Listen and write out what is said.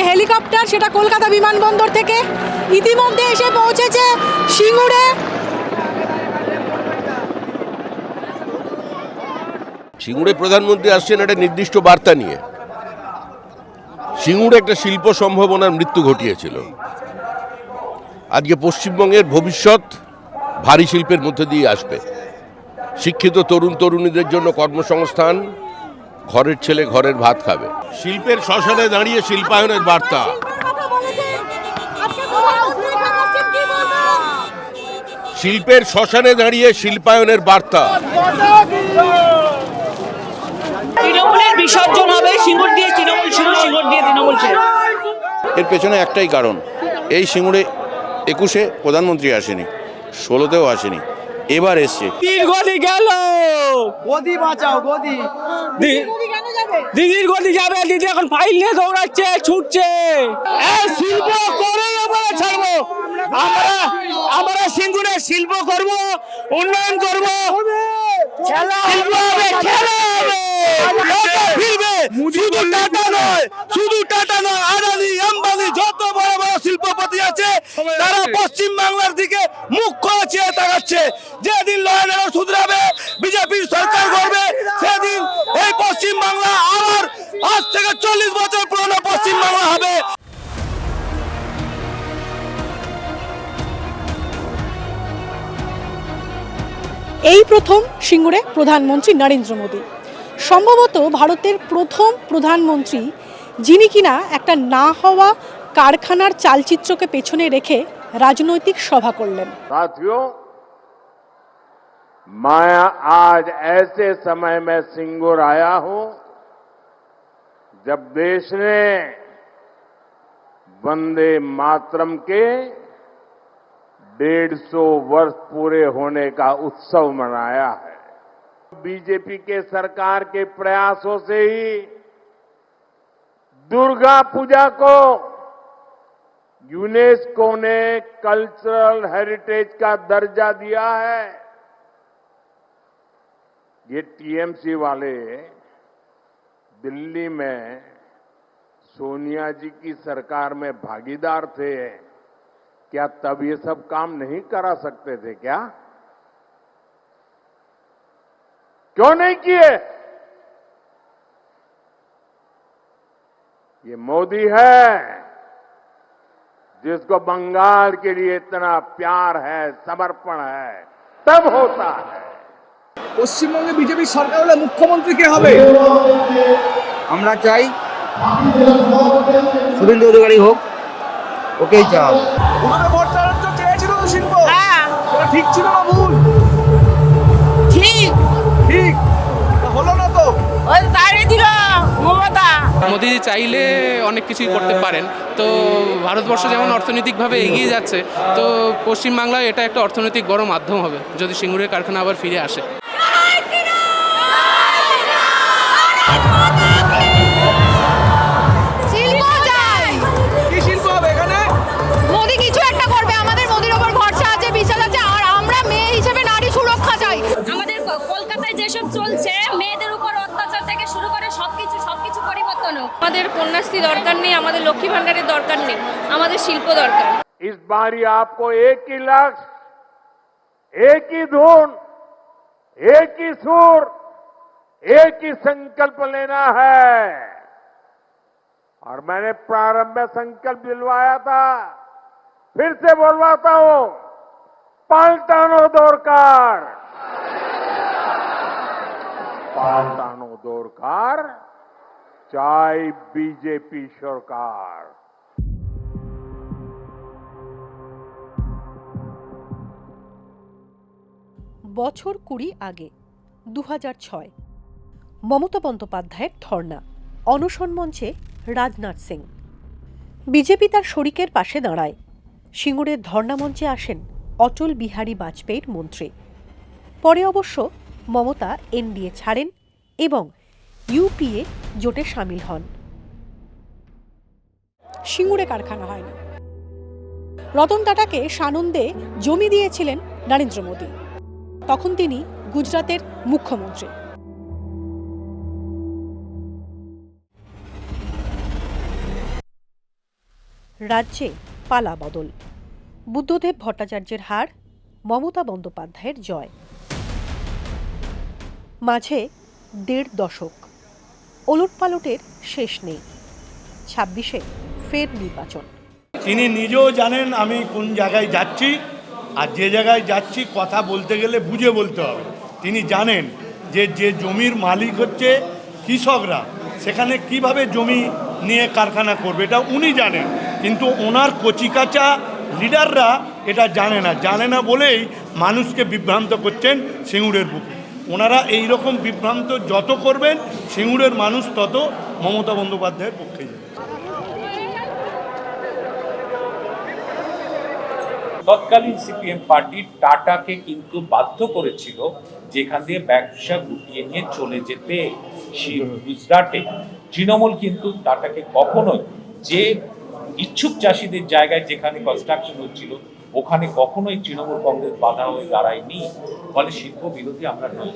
যে হেলিকপ্টার সেটা কলকাতা বিমানবন্দর থেকে ইতিমধ্যে এসে পৌঁছেছে সিঙ্গুরে। সিঙ্গুরে প্রধানমন্ত্রী আসছেন একটা নির্দিষ্ট বার্তা নিয়ে। সিঙ্গুরে একটা শিল্প সম্ভাবনার মৃত্যু ঘটিয়েছিল। আজকে পশ্চিমবঙ্গের ভবিষ্যৎ ভারী শিল্পের মধ্যে দিয়ে আসবে। শিক্ষিত তরুণ তরুণীদের জন্য কর্মসংস্থান ঘরের ছেলে ঘরের ভাত খাবে। শিল্পের শ্মশানে দাঁড়িয়ে শিল্পায়নের বার্তা। শিল্পের শ্মশানে দাঁড়িয়ে শিল্পায়নের বার্তা। তৃণমূলের বিসর্জন হবে সিঙ্গুর দিয়ে তৃণমূল শুরু সিঙ্গুর দিয়ে তৃণমূল এর পেছনে একটাই কারণ এই সিঙ্গুরে একুশে প্রধানমন্ত্রী আসেনি ষোলোতেও আসেনি এবার এসছে। গেল। গদি বাঁচাও গদি। দিদির গদি যাবে, দিদি এখন ফাইল নিয়ে দৌড়াচ্ছে, ছুটছে। শিল্প করে আমরা ছাড়বো। আমরা আমরা সিঙ্গুরে শিল্প করব, উন্নয়ন করব। শিল্প হবে, খেলা হবে। শুধু টাটা নয়, শুধু টাটা নয়, আদানি, আম্বানি, যত বড় বড় শিল্পপতি আছে, তারা পশ্চিম বাংলার দিকে মুখ করে চেয়ে তাকাচ্ছে। যেদিন লয়ান শুধরাবে, বিজেপির সরকার করবে সেদিন এই পশ্চিম বাংলা আবার আজ থেকে চল্লিশ বছর পুরনো পশ্চিম বাংলা হবে এই প্রথম সিঙ্গুরে প্রধানমন্ত্রী নরেন্দ্র মোদী সম্ভবত ভারতের প্রথম প্রধানমন্ত্রী যিনি কিনা একটা না হওয়া কারখানার চালচিত্রকে পেছনে রেখে রাজনৈতিক সভা করলেন साथियों मैं आज ऐसे समय में सिंगुर आया हूं जब देश ने वंदे मातरम के डेढ़ सौ वर्ष पूरे होने का उत्सव मनाया है, बीजेपी के सरकार के प्रयासों से ही दुर्गा पूजा को यूनेस्को ने कल्चरल हेरिटेज का दर्जा दिया है। ये टीएमसी वाले दिल्ली में सोनिया जी की सरकार में भागीदार थे क्या तब ये सब काम नहीं करा सकते थे क्या क्यों नहीं किए ये मोदी है जिसको बंगाल के लिए इतना प्यार है समर्पण है तब होता है পশ্চিমবঙ্গে বিজেপি সরকার হলে মুখ্যমন্ত্রী কে হবে আমরা চাই শুভেন্দু অধিকারী হোক ওকেই চাও হ্যাঁ। ঠিক ছিল না ভুল? ঠিক। ঠিক? হলো না তো। ওই তাড়িয়ে দিল মমতা। মোদি চাইলে অনেক কিছুই করতে পারেন। তো ভারতবর্ষ যেমন অর্থনৈতিকভাবে এগিয়ে যাচ্ছে তো পশ্চিমবাংলায় এটা একটা অর্থনৈতিক বড় মাধ্যম হবে যদি সিঙ্গুরের কারখানা আবার ফিরে আসে। কন্যাশ্রী দরকার নেই আমাদের লক্ষ্মী ভান্ডারের দরকার নেই আমাদের শিল্প দরকার इस बारी आपको एक ही लक्ष्य एक ही धुन एक ही सुर एक ही संकल्प लेना है और मैंने प्रारंभ में संकल्प दिलवाया था फिर से बोलवाता हूं पाल्टानो दौरकार पाल्टानो दौरकार চাই বিজেপি সরকার। বছর কুড়ি আগে দু ছয়, মমতা বন্দ্যোপাধ্যায়ের ধর্না অনশন মঞ্চে রাজনাথ সিং। বিজেপি তার শরিকের পাশে দাঁড়ায়। সিঙ্গুরের ধর্না মঞ্চে আসেন অটল বিহারী বাজপেয়ীর মন্ত্রী। পরে অবশ্য মমতা এনডিএ ছাড়েন এবং ইউপিএ জোটে সামিল হন। সিঙ্গুরে কারখানা হয়নি রতন টাটাকে সানন্দে জমি দিয়েছিলেন নরেন্দ্র মোদী। তখন তিনি গুজরাতের মুখ্যমন্ত্রী। রাজ্যে পালা বদল। বুদ্ধদেব ভট্টাচার্যের হার, মমতা বন্দ্যোপাধ্যায়ের জয়। মাঝে দেড় দশক। ওলটপালটের শেষ নেই। ছাব্বিশে ফের নির্বাচন। তিনি নিজেও জানেন আমি কোন জায়গায় যাচ্ছি, আর যে জায়গায় যাচ্ছি কথা বলতে গেলে বুঝে বলতে হবে। তিনি জানেন যে যে জমির মালিক হচ্ছে কৃষকরা, সেখানে কীভাবে জমি নিয়ে কারখানা করবে, এটা উনি জানেন। কিন্তু ওনার কচিকাচা লিডাররা এটা জানে না। জানে না বলেই মানুষকে বিভ্রান্ত করছেন সিঙ্গুরের বুকে। ওনারা এই রকম বিভ্রান্ত যত করবেন, সিঙ্গুরের মানুষ তত মমতা বন্দ্যোপাধ্যায়ের পক্ষে যাবে। তৎকালীন সিপিএম পার্টি টাটাকে কিন্তু বাধ্য করেছিল যেখান দিয়ে ব্যবসা গুটিয়ে নিয়ে চলে যেতে। গুজরাটে তৃণমূল কিন্তু টাটাকে কখনোই যে ইচ্ছুক চাষিদের জায়গায় যেখানে কনস্ট্রাকশন হচ্ছিল ওখানে কখনোই তৃণমূল কংগ্রেস বাধা হয়ে দাঁড়ায়নি। ফলে শিল্প বিরোধী আমরা নই।